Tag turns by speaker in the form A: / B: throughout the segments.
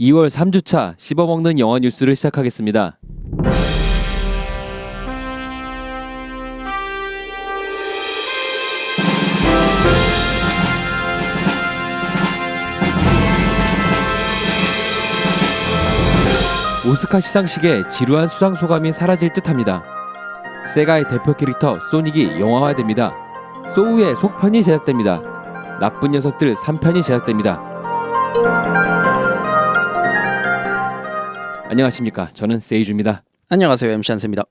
A: 2월 3주차 씹어먹는 영화 뉴스를 시작하겠습니다. 오스카 시상식에 지루한 수상 소감이 사라질 듯합니다. 세가의 대표 캐릭터 소닉이 영화화됩니다. 소우의 속편이 제작됩니다. 나쁜 녀석들 3편이 제작됩니다. 안녕하십니까. 저는 세이주입니다.
B: 안녕하세요 MC 한세입니다.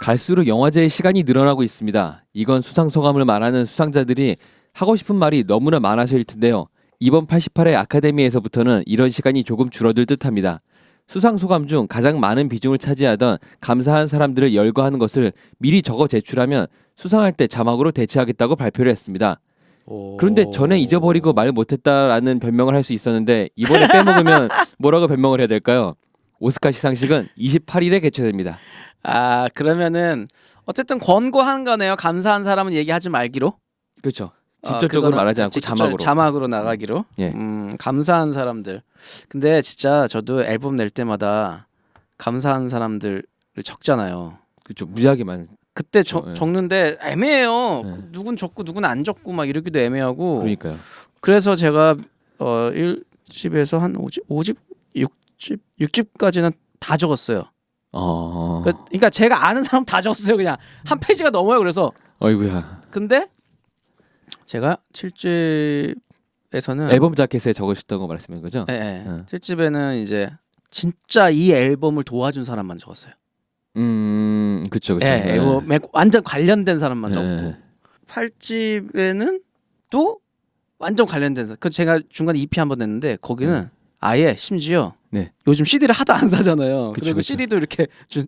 A: 갈수록 영화제의 시간이 늘어나고 있습니다. 이건 수상 소감을 말하는 수상자들이 하고 싶은 말이 너무나 많아서일 텐데요. 이번 88회 아카데미에서부터는 이런 시간이 조금 줄어들 듯합니다. 수상 소감 중 가장 많은 비중을 차지하던 감사한 사람들을 열거하는 것을 미리 적어 제출하면 수상할 때 자막으로 대체하겠다고 발표를 했습니다. 그런데 전에 잊어버리고 말 못했다라는 변명을 할 수 있었는데 이번에 빼먹으면 뭐라고 변명을 해야 될까요? 오스카 시상식은 28일에 개최됩니다.
B: 아 그러면은 어쨌든 권고한 거네요. 감사한 사람은 얘기하지 말기로.
A: 그렇죠.
B: 어,
A: 직접적으로
B: 그거는
A: 말하지 않고
B: 직접-
A: 자막으로.
B: 자막으로 나가기로.
A: 예.
B: 음 감사한 사람들. 근데 진짜 저도 앨범 낼 때마다 감사한 사람들을 적잖아요.
A: 그렇죠. 무지하게 많은.
B: 그때 적-
A: 어, 예.
B: 적는데 애매해요.
A: 예.
B: 누군 적고 누군 안 적고 막 이러기도 애매하고.
A: 그러니까요.
B: 그래서 제가 어 1집에서 한 5집, 5집, 6 집, 6집까지는 다 적었어요.
A: 어.
B: 그- 그러니까 제가 아는 사람 다 적었어요. 그냥 한 페이지가 넘어요. 그래서
A: 어이구야.
B: 근데 제가 7집에서는
A: 앨범 자켓에 적으셨던 거 말씀인 거죠?
B: 예, 예.
A: 어.
B: 7집에는 이제 진짜 이 앨범을 도와준 사람만 적었어요.
A: 음, 그렇죠, 그렇죠.
B: 예, 앨범에 완전 관련된 사람만 적고
A: 예.
B: 8집에는 또 완전 관련된 사람. 그 제가 중간에 EP 한 번 냈는데 거기는 아예 심지어
A: 네.
B: 요즘 CD를 하도 안 사잖아요.
A: 그쵸,
B: 그리고
A: 그쵸.
B: CD도 이렇게 주-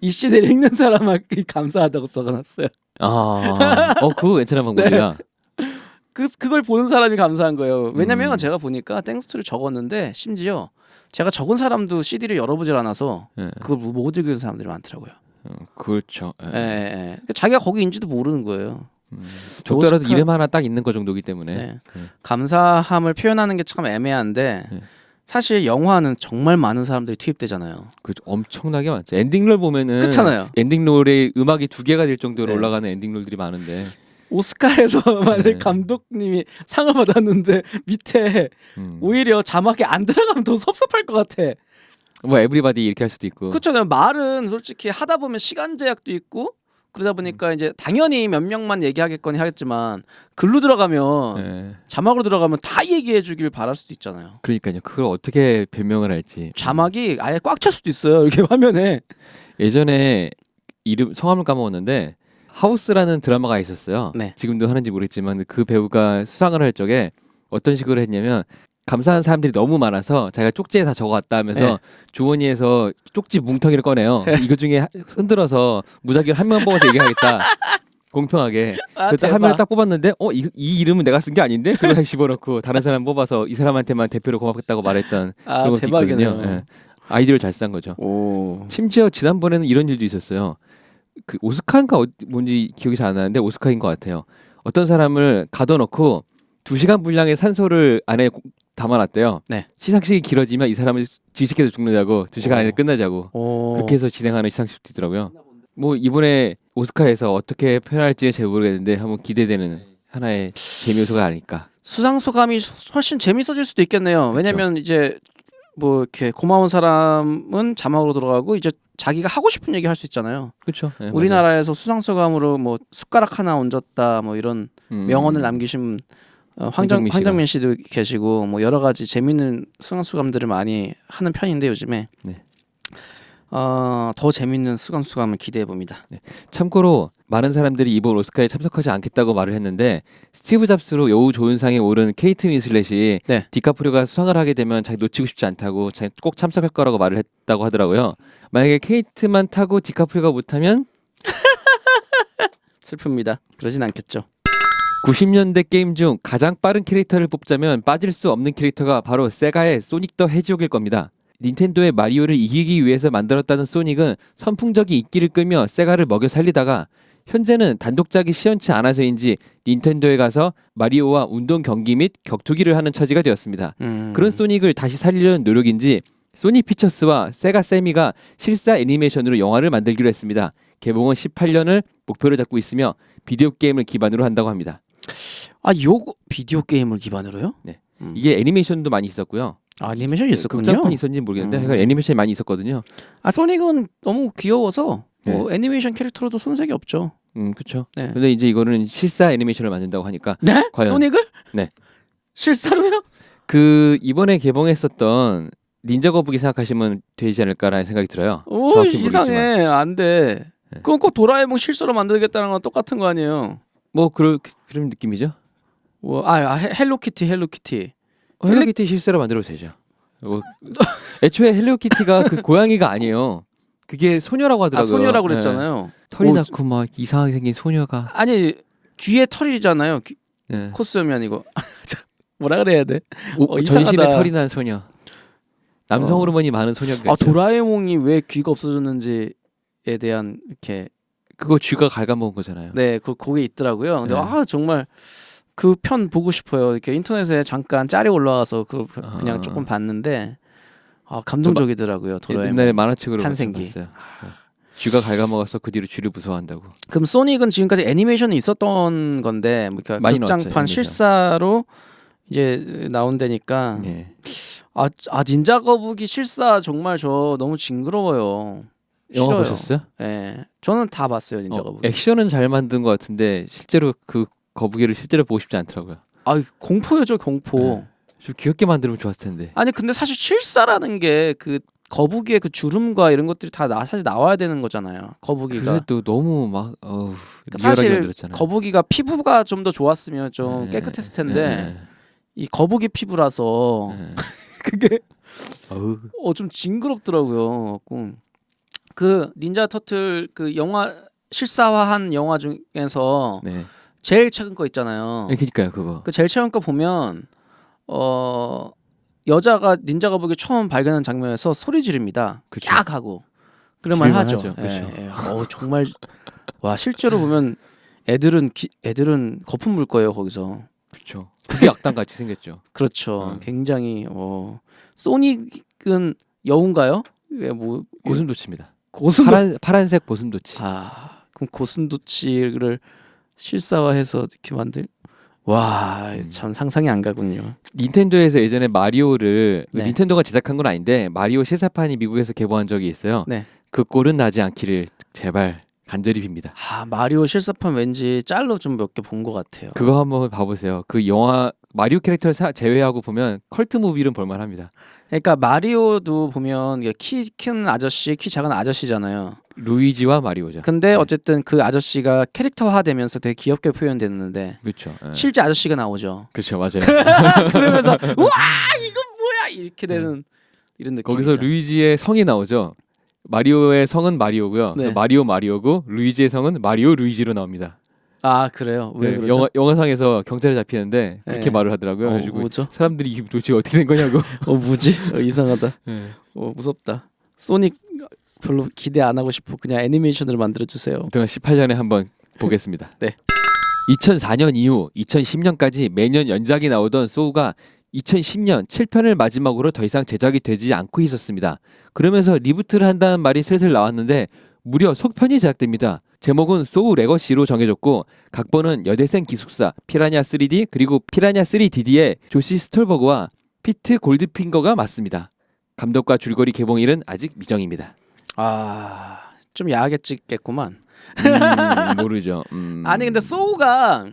B: 이 CD를 읽는 사람한테 감사하다고 적어놨어요.
A: 아, 어, 그거 괜찮은 방법이다.
B: 그 그걸 보는 사람이 감사한 거예요. 왜냐면
A: 음.
B: 제가 보니까 땡스투를 적었는데 심지어 제가 적은 사람도 CD를 열어보질 않아서
A: 예.
B: 그걸 못 읽는 사람들이 많더라고요.
A: 어, 그렇죠. 예.
B: 예, 예. 그러니까 자기가 거기인지도 모르는 거예요.
A: 적더라도
B: 오스카-
A: 이름 하나 딱 있는 거 정도기 때문에.
B: 네.
A: 음.
B: 감사함을 표현하는 게 참 애매한데
A: 네.
B: 사실 영화는 정말 많은 사람들이 투입되잖아요.
A: 그렇죠. 엄청나게 많죠. 엔딩롤 보면은
B: 그렇잖아요.
A: 엔딩롤에 음악이 두 개가 될 정도로
B: 네.
A: 올라가는 엔딩롤들이 많은데.
B: 오스카에서 만약
A: 네.
B: 감독님이 상을 받았는데 밑에
A: 음.
B: 오히려 자막이 안 들어가면 더 섭섭할 것 같아.
A: 뭐 에브리바디 이렇게 할 수도 있고.
B: 그렇잖아요. 말은 솔직히 하다 보면 시간 제약도 있고 그러다 보니까 이제 당연히 몇 명만 얘기하겠거니 하겠지만 글로 들어가면
A: 예.
B: 자막으로 들어가면 다 얘기해 주길 바랄 수도 있잖아요.
A: 그러니까요. 그걸 어떻게 변명을 할지.
B: 자막이 아예 꽉 찰 수도 있어요. 이렇게 화면에.
A: 예전에 이름 성함을 까먹었는데 하우스라는 드라마가 있었어요.
B: 네.
A: 지금도 하는지 모르겠지만 그 배우가 수상을 할 적에 어떤 식으로 했냐면 감사한 사람들이 너무 많아서 자기가 쪽지에 다 적어왔다 하면서
B: 네.
A: 주머니에서 쪽지 뭉텅이를 꺼내요. 이거 중에 하- 흔들어서 무작위로 한 명 뽑아서 얘기하겠다. 공평하게.
B: 아,
A: 그때
B: 대박.
A: 한 명을 딱 뽑았는데 어이이 이름은 내가 쓴 게 아닌데 그걸 다시 집어넣고 다른 사람 뽑아서 이 사람한테만 대표로 고맙겠다고 말했던
B: 아,
A: 그런 것도
B: 대박이네요.
A: 있거든요. 예. 아이디어를 잘싼 거죠.
B: 오.
A: 심지어 지난번에는 이런 일도 있었어요. 그 오스카인가 어- 뭔지 기억이 잘 안 나는데 오스카인 것 같아요. 어떤 사람을 가둬놓고 두 시간 분량의 산소를 안에 고- 담아놨대요.
B: 네.
A: 시상식이 길어지면 이 사람을 질식해서 죽는다고 두 시간 안에
B: 오.
A: 끝나자고
B: 오.
A: 그렇게 해서 진행하는 시상식도 있더라고요. 뭐 이번에 오스카에서 어떻게 표현할지 잘 모르겠는데 한번 기대되는 하나의 재미 요소가 아닐까.
B: 수상 소감이 훨씬 재밌어질 수도 있겠네요. 왜냐면 이제 뭐 이렇게 고마운 사람은 자막으로 들어가고 이제 자기가 하고 싶은 얘기 할 수 있잖아요.
A: 그렇죠.
B: 우리나라에서 수상 소감으로 뭐 숟가락 하나 얹었다 뭐 이런 명언을 남기신 어, 황정
A: 황정민
B: 씨도 계시고 뭐 여러 가지 재밌는 수강 수감들을 많이 하는 편인데 요즘에
A: 네.
B: 어, 더 재밌는 수강 수감을 기대해 봅니다.
A: 참고로 많은 사람들이 이번 오스카에 참석하지 않겠다고 말을 했는데 스티브 잡스로 여우 조연상에 오른 케이트 윈슬렛이
B: 네.
A: 디카프리오가 수상을 하게 되면 자기 놓치고 싶지 않다고 자기 꼭 참석할 거라고 말을 했다고 하더라고요. 만약에 케이트만 타고 디카프리오가 못하면
B: 슬픕니다. 그러진 않겠죠.
A: 90년대 게임 중 가장 빠른 캐릭터를 뽑자면 빠질 수 없는 캐릭터가 바로 세가의 소닉 더 해지옥일 겁니다. 닌텐도의 마리오를 이기기 위해서 만들었다는 소닉은 선풍적인 인기를 끌며 세가를 먹여 살리다가 현재는 단독작이 시원치 않아서인지 닌텐도에 가서 마리오와 운동 경기 및 격투기를 하는 처지가 되었습니다.
B: 음.
A: 그런 소닉을 다시 살리려는 노력인지 소니 피처스와 세가 세미가 실사 애니메이션으로 영화를 만들기로 했습니다. 개봉은 18년을 목표로 잡고 있으며 비디오 게임을 기반으로 한다고 합니다.
B: 아 요거 비디오 게임을 기반으로요? 음.
A: 이게 애니메이션도 많이 있었고요.
B: 아, 애니메이션이 있었군요.
A: 극장판 있었는지 모르겠는데
B: 음.
A: 하여간 애니메이션이 많이 있었거든요.
B: 아 소닉은 너무 귀여워서 뭐
A: 네.
B: 애니메이션 캐릭터로도 손색이 없죠.
A: 음, 그렇죠.
B: 네.
A: 근데 이제 이거는 실사 애니메이션을 만든다고 하니까
B: 네?
A: 과연-
B: 소닉을?
A: 네.
B: 실사로요?
A: 그 이번에 개봉했었던 닌자 거북이 생각하시면 되지 않을까라는 생각이 들어요.
B: 오 이상해 안 돼.
A: 네.
B: 그건 꼭 도라에몽 실사로 만들겠다는 건 똑같은 거 아니에요?
A: 뭐 그런 그런 느낌이죠.
B: 뭐, 아, 아 헬- 헬로키티 헬로키티.
A: 어, 헬로키티 실사로 만들어도 되죠. 뭐, 애초에 헬로키티가 그 고양이가 아니에요. 그게 소녀라고
B: 아
A: 하더라고요.
B: 소녀라고
A: 네.
B: 그랬잖아요.
A: 털이
B: 오,
A: 낳고 막 이상하게 생긴 소녀가.
B: 아니 귀에 털이잖아요. 귀-
A: 네.
B: 코스염이 아니고 자, 뭐라 그래야 돼?
A: 오,
B: 어,
A: 전신에
B: 이상하다.
A: 털이 난 소녀. 남성
B: 어.
A: 호르몬이 많은 소녀가
B: 아. 도라에몽이 왜 귀가 없어졌는지에 대한 이렇게
A: 그거 쥐가 갉아먹은 거잖아요.
B: 네, 그 거기 있더라고요. 근데
A: 네.
B: 아 정말 그 편 보고 싶어요. 이렇게 인터넷에 잠깐 짤이 올라와서 그 그냥
A: 아.
B: 조금 봤는데 아 감동적이더라고요. 도라에몽.
A: 옛날에 만화책으로
B: 탄생기.
A: 봤어요. 네. 쥐가 갉아먹어서 그 뒤로 쥐를 무서워한다고.
B: 그럼 소닉은 지금까지 애니메이션이 있었던 건데 뭐 그러니까
A: 많이 나왔죠,
B: 극장판
A: 애니메이션.
B: 실사로 이제 나온다니까
A: 네.
B: 아, 아 닌자 거북이 실사 정말 저 너무 징그러워요.
A: 영화
B: 싫어요.
A: 보셨어요?
B: 예, 저는 다 봤어요 닌자
A: 어,
B: 거북이.
A: 액션은 잘 만든 것 같은데 실제로 그 거북이를 실제로 보고 싶지 않더라고요.
B: 아 공포요죠 공포.
A: 네. 좀 귀엽게 만들면 좋았을 텐데.
B: 아니 근데 사실 실사라는 게 그 거북이의 그 주름과 이런 것들이 다 나, 사실 나와야 되는 거잖아요. 거북이가.
A: 그래도 너무 막 어우, 리얼하게
B: 그러니까 사실
A: 만들었잖아요.
B: 거북이가 피부가 좀 더 좋았으면 좀
A: 네,
B: 깨끗했을 텐데
A: 네,
B: 이 거북이 피부라서
A: 네.
B: 그게
A: 어우,
B: 어좀 징그럽더라고요. 갖고 그 닌자 터틀 그 영화 실사화한 영화 중에서
A: 네.
B: 제일 최근 거 있잖아요.
A: 네, 그러니까요 그거.
B: 그 제일 최근 거 보면 어 여자가 닌자 거북이 처음 발견한 장면에서 소리 지릅니다.
A: 그쵸.
B: 깍 하고 그런 말 하죠.
A: 하죠. 그쵸.
B: 예, 예. 어 정말 와 실제로 보면 애들은 기, 애들은 거품 물 거예요 거기서.
A: 그렇죠. 그게 악당 같이 생겼죠.
B: 그렇죠.
A: 음.
B: 굉장히 어 소닉은 여우인가요? 예, 뭐
A: 고슴도치입니다.
B: 고슴
A: 파란 파란색 고슴도치.
B: 아 그럼 고슴도치를 실사화해서 이렇게 만들 와
A: 음.
B: 참 상상이 안 가군요.
A: 닌텐도에서 예전에 마리오를
B: 네.
A: 닌텐도가 제작한 건 아닌데 마리오 실사판이 미국에서 개봉한 적이 있어요.
B: 네.
A: 그 꼴은 나지 않기를 제발 간절히 빕니다.
B: 아 마리오 실사판 왠지 짤로 좀 몇 개 본 것 같아요.
A: 그거 한번 봐보세요. 그 영화 마리오 캐릭터를 사- 제외하고 보면 컬트 무비는 볼만합니다.
B: 그러니까 마리오도 보면 키 큰 아저씨, 키 작은 아저씨잖아요.
A: 루이지와 마리오죠.
B: 근데 어쨌든 그 아저씨가 캐릭터화되면서 되게 귀엽게 표현됐는데
A: 그렇죠. 예.
B: 실제 아저씨가 나오죠.
A: 그렇죠, 맞아요.
B: 그러면서 와 이거 뭐야 이렇게 되는 이런 느낌.
A: 거기서 루이지의 성이 나오죠. 마리오의 성은 마리오고요.
B: 네.
A: 마리오 마리오고 루이지의 성은 마리오 루이지로 나옵니다.
B: 아 그래요? 왜
A: 네? 영화 영화상에서 경찰에 잡히는데 그렇게
B: 네.
A: 말을 하더라고요.
B: 어,
A: 그래가지고
B: 뭐죠?
A: 사람들이 이게 도대체 어떻게 된 거냐고.
B: 어 뭐지? 어, 이상하다.
A: 네.
B: 어 무섭다. 소닉 별로 기대 안 하고 싶어. 그냥 애니메이션으로 만들어 주세요.
A: 아무튼 18년에 한번 보겠습니다.
B: 네.
A: 2004년 이후 2010년까지 매년 연작이 나오던 소우가 2010년 7편을 마지막으로 더 이상 제작이 되지 않고 있었습니다. 그러면서 리부트를 한다는 말이 슬슬 나왔는데 무려 속편이 제작됩니다. 제목은 소우 레거시로 정해졌고 각본은 여대생 기숙사, 피라냐 3D 그리고 피라냐 3DD의 조시 스톨버그와 피트 골드핑거가 맡습니다. 감독과 줄거리 개봉일은 아직 미정입니다.
B: 아 좀 야하게 찍겠구만.
A: 음, 모르죠. 음.
B: 아니 근데 소우가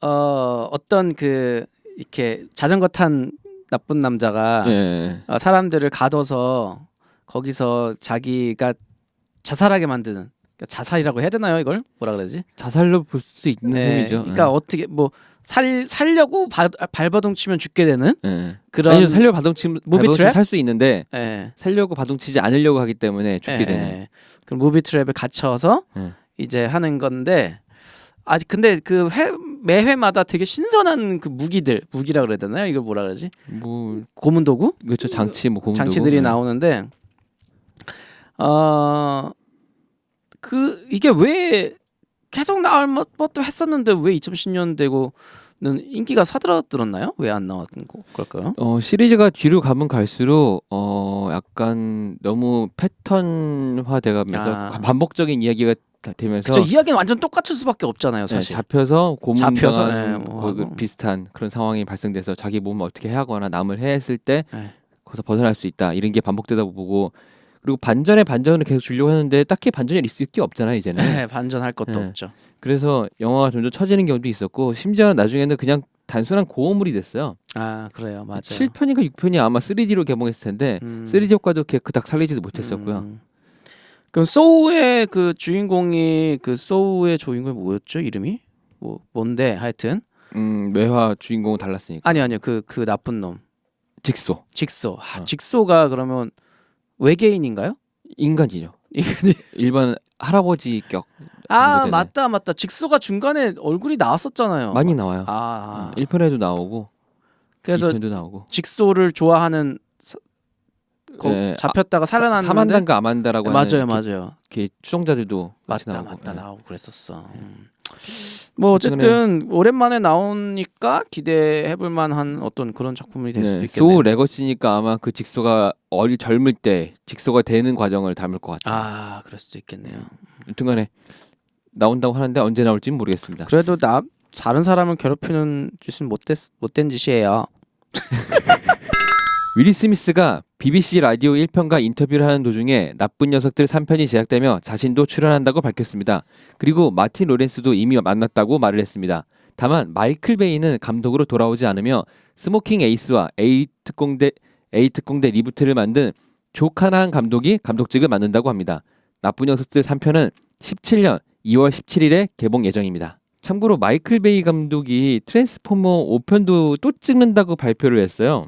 B: 어 어떤 그 이렇게 자전거 탄 나쁜 남자가
A: 예.
B: 어, 사람들을 가둬서 거기서 자기가 자살하게 만드는 그러니까 자살이라고 해야 되나요 이걸 뭐라 그러지?
A: 자살로 볼 수 있는
B: 네,
A: 셈이죠.
B: 그러니까 어떻게 뭐 살 살려고 바, 발버둥 치면 죽게 되는
A: 예. 예.
B: 그런
A: 아니요 살려
B: 무비 트랩?
A: 살수 있는데
B: 예.
A: 살려고 바동치지 않으려고 하기 때문에 죽게
B: 예,
A: 되는.
B: 예. 그 무비 트랩에 갇혀서
A: 예.
B: 이제 하는 건데 아직 근데 그 회, 매 회마다 되게 신선한 그 무기들 무기라 그래야 되나요? 이걸 뭐라 그러지?
A: 뭐
B: 고문 도구?
A: 그렇죠 장치 뭐 고문
B: 장치들이
A: 도구. 예.
B: 나오는데 어 그 이게 왜 계속 나올 것도 했었는데 왜 2010년 되고는 인기가 사들어들었나요? 왜 안 나왔던 거 그럴까요?
A: 어, 시리즈가 뒤로 가면 갈수록 어, 약간 너무 패턴화돼가면서
B: 아.
A: 반복적인 이야기가 되면서
B: 그쵸 이야기는 완전 똑같을 수밖에 없잖아요,
A: 네,
B: 사실.
A: 잡혀서 고문당한
B: 잡혀서, 네, 뭐
A: 거- 그
B: 하고.
A: 비슷한 그런 상황이 발생돼서 자기 몸을 어떻게 해하거나 남을 해했을 때
B: 네.
A: 거기서 벗어날 수 있다 이런 게 반복되다 보고 그리고 반전에 반전을 계속 주려고 하는데 딱히 반전이 있을 게 없잖아요 이제는
B: 네, 반전할 것도
A: 네.
B: 없죠.
A: 그래서 영화가 점점 처지는 경우도 있었고 심지어 나중에는 그냥 단순한 고어물이 됐어요
B: 아 그래요, 맞아요.
A: 7편인가 6편이 아마 3D로 개봉했을 텐데
B: 음.
A: 3D 효과도 이렇게 그닥 살리지도 못했었고요
B: 음. 그럼 소우의 그 주인공이 그 소우의 주인공이 뭐였죠? 이름이? 뭐 뭔데 하여튼
A: 음, 외화 주인공은 달랐으니까
B: 아니 아니요 그 그 나쁜 놈
A: 직소
B: 직소 아,
A: 어.
B: 직소가 그러면 외계인인가요?
A: 인간이죠
B: 인간이
A: 일반 할아버지격
B: 아
A: 정도 되네.
B: 맞다 맞다 직소가 중간에 얼굴이 나왔었잖아요.
A: 많이 나와요
B: 아,
A: 어, 1편에도 나오고
B: 그래서
A: 2편도 나오고
B: 직소를 좋아하는 사- 거-
A: 네,
B: 잡혔다가 살아났는데
A: 사만단과 아만다라고 하는
B: 맞아요
A: 이렇게-
B: 맞아요
A: 이렇게 추종자들도 같이
B: 맞다
A: 나오고
B: 맞다
A: 예.
B: 나오고 그랬었어. 음. 뭐 어쨌든 오랜만에 나오니까 기대해볼 만한 어떤 그런 작품이 될 수도
A: 네,
B: 있겠네요.
A: 소우 레거시니까 아마 그 직소가 어리 젊을 때 직소가 되는 과정을 담을 것 같아요.
B: 아 그럴 수도 있겠네요.
A: 여튼간에 나온다고 하는데 언제 나올지는 모르겠습니다.
B: 그래도 나 다른 사람을 괴롭히는 짓은 못됐 못된 짓이에요.
A: 윌리 스미스가 BBC 라디오 1편과 인터뷰를 하는 도중에 나쁜 녀석들 3편이 제작되며 자신도 출연한다고 밝혔습니다. 그리고 마틴 로렌스도 이미 만났다고 말을 했습니다. 다만 마이클 베이는 감독으로 돌아오지 않으며 스모킹 에이스와 A 특공대 A 특공대 리부트를 만든 조 카나한 감독이 감독직을 맡는다고 합니다. 나쁜 녀석들 3편은 17년 2월 17일에 개봉 예정입니다. 참고로 마이클 베이 감독이 트랜스포머 5편도 또 찍는다고 발표를 했어요.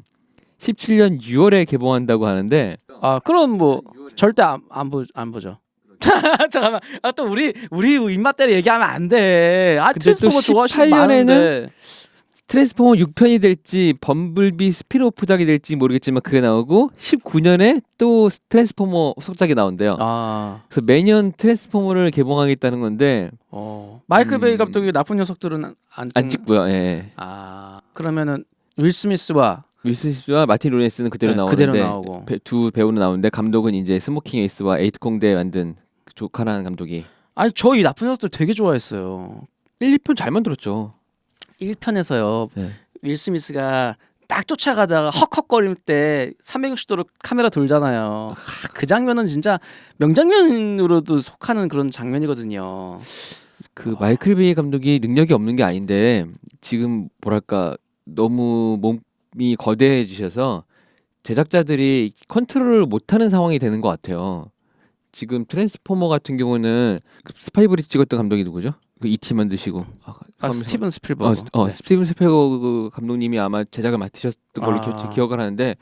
A: 17년 6월에 개봉한다고 하는데
B: 아 그럼 뭐 절대 안안 안 보죠. 잠깐만. 아 또 우리 우리 입맛대로 얘기하면 안 돼. 아
A: 근데
B: 트랜스포머
A: 또
B: 좋아하시는
A: 18 년에는
B: 많은데.
A: 트랜스포머 6편이 될지 범블비 스피노프작이 될지 모르겠지만 그게 나오고 19년에 또 트랜스포머 속작이 나온대요.
B: 아,
A: 그래서 매년 트랜스포머를 개봉하겠다는 건데
B: 어. 마이클
A: 음.
B: 베이 감독이 나쁜 녀석들은 안,
A: 안
B: 찍-
A: 찍고요. 예.
B: 아, 그러면은 윌 스미스와
A: 윌슨 스와 마틴 로렌스는 그대로
B: 네,
A: 나오는데
B: 그대로 나오고.
A: 배- 두 배우는 나오는데 감독은 이제 스모킹 에이스와 에이트 공대 만든 그 조카라는 감독이
B: 아니 저 이 나쁜 녀석들 되게 좋아했어요.
A: 1, 2편 잘 만들었죠.
B: 1편에서요.
A: 네.
B: 윌 스미스가 딱 쫓아가다가 헉헉거릴 때 360도로 카메라 돌잖아요. 아, 그 장면은 진짜 명장면으로도 속하는 그런 장면이거든요.
A: 그 마이클 베이 감독이 능력이 없는 게 아닌데 지금 뭐랄까 너무 몸이 거대해지셔서 제작자들이 컨트롤을 못하는 상황이 되는 것 같아요. 지금 트랜스포머 같은 경우는 그 스파이브리 찍었던 감독이 누구죠? 그 이티 만드시고 아,
B: 아, 스티븐
A: 어,
B: 스필버그.
A: 스- 어
B: 네.
A: 스티븐 스필버그 감독님이 아마 제작을 맡으셨던 걸로
B: 아.
A: 기, 기억을 하는데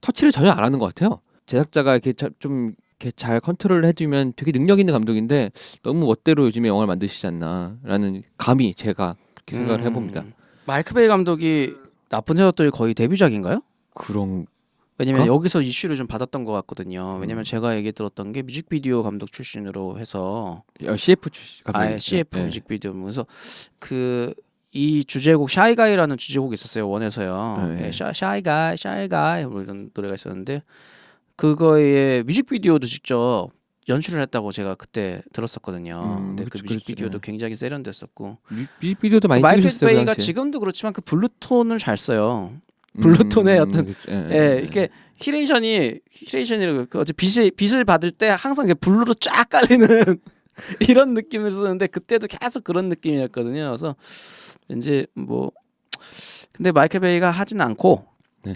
A: 터치를 전혀 안 하는 것 같아요. 제작자가 이렇게 자- 좀 이렇게 잘 컨트롤을 해주면 되게 능력 있는 감독인데 너무 멋대로 요즘에 영화를 만드시지 않나라는 감히 제가 그렇게 생각을
B: 음,
A: 해봅니다.
B: 마이클 베이 감독이 나쁜 녀석들이 거의 데뷔작인가요?
A: 그런
B: 왜냐면
A: 그거?
B: 여기서 이슈를 좀 받았던 것 같거든요. 왜냐면
A: 음.
B: 제가 얘기 들었던 게 뮤직비디오 감독 출신으로 해서
A: 어, CF 출신 감독
B: 아예 CF 뮤직비디오 그래서 그 이 주제곡 샤이가이라는 주제곡이 있었어요 원에서요.
A: 네.
B: 예, 샤, 샤이가이 샤이가이 뭐 이런 노래가 있었는데 그거의 뮤직비디오도 직접 연출을 했다고 제가 그때 들었었거든요.
A: 음,
B: 근데 그
A: 그렇죠, 그렇죠.
B: 뮤직비디오도
A: 네.
B: 굉장히 세련됐었고
A: 뮤- 뮤직비디오도 많이
B: 마이클
A: 찍으셨어요. 그
B: 베이가. 지금도 그렇지만 그 블루톤을 잘 써요. 블루톤의 어떤-
A: 그렇죠. 예,
B: 예,
A: 예.
B: 이렇게 히레이션이 히레이션이라고 그 어째 빛이 빛을 받을 때 항상 블루로 쫙 깔리는 이런 느낌을 쓰는데 그때도 계속 그런 느낌이었거든요. 그래서 왠지 뭐 근데 마이클 베이가 하진 않고
A: 네.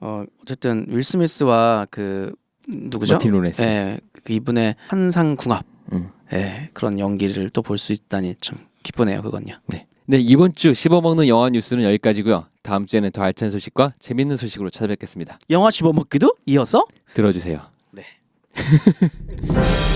B: 어 어쨌든 윌 스미스와 그 누구죠?
A: 마틴 로렌스.
B: 예, 그 이분의 한상 궁합,
A: 음.
B: 예, 그런 연기를 또 볼 수 있다니 참 기쁘네요, 그건요.
A: 네. 네, 이번 주 씹어먹는 영화 뉴스는 여기까지고요. 다음 주에는 더 알찬 소식과 재밌는 소식으로 찾아뵙겠습니다.
B: 영화 집어먹기도 이어서
A: 들어주세요.
B: 네.